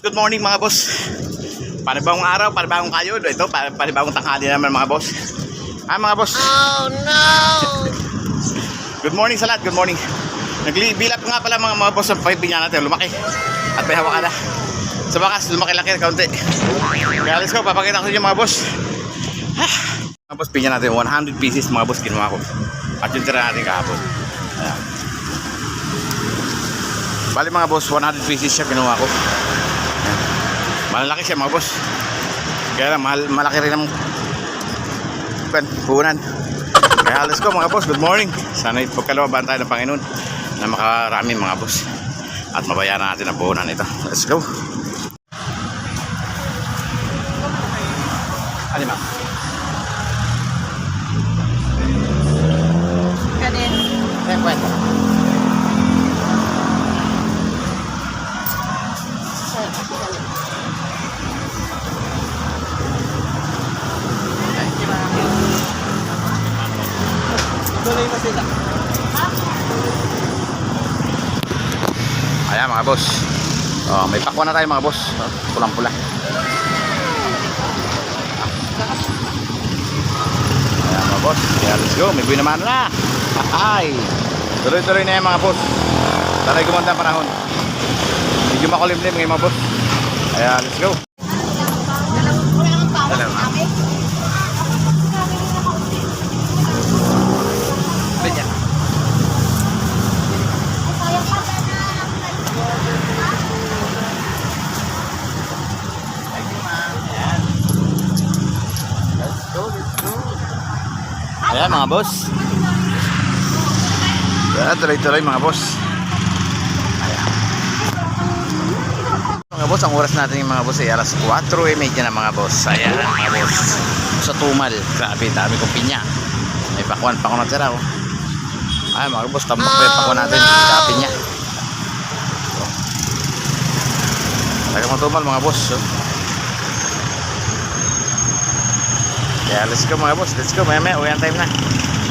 Good morning mga boss. Panibagong araw, panibagong kayod. Ito, pa- panibagong tanghali naman mga boss. Ah mga boss. Oh no! Good morning sa lahat, good morning. Naglibilap nga pala mga mga boss ang paibigan natin. Lumaki. At may hawakan na. Sa bakas, lumaki-laki kaunti. Kaya let's go, papakita ko sa inyo mga boss. Ah. Mga boss, pinya natin 100 pieces mga boss kinuha ko. At yung tira natin kahapon. Ayan. Bali mga boss, 100 pieces siya kinuha ko. Ayan. Malalaki siya mga boss. Kaya lang, malaki rin ang kan, puhunan. Kaya let's go mga boss, good morning. Sana ipagkalawabaan tayo ng Panginoon na makarami mga boss. At mabayaran natin ang puhunan ito. Let's go. Ano ma'am? Tuloy pa sila. Ayan mga boss. Oh, may pakwan na tayo mga boss. Oh, Pulang-pula. Ayan mga boss. Kaya let's go. May buwi naman na. Ay. Tuloy-tuloy na yan mga boss. Sana'y gumanda ang panahon. Medyo makulimlim ngayon mga boss. Kaya let's go. Ayan mga boss. Ayan, tuloy-tuloy mga boss. Ayan. Mga boss, ang oras natin yung mga boss ay alas 4.30 na mga boss. Ayan mga boss. Sa tumal. Grabe, dami kong pinya. May pakuan pa ako natira oh. Ayan mga boss, tambak pa yung pakuan natin. Sa pinya. Taga mo tumal mga boss. Oh. Kaya let's go mga boss, let's go. Maya maya, uwi time na.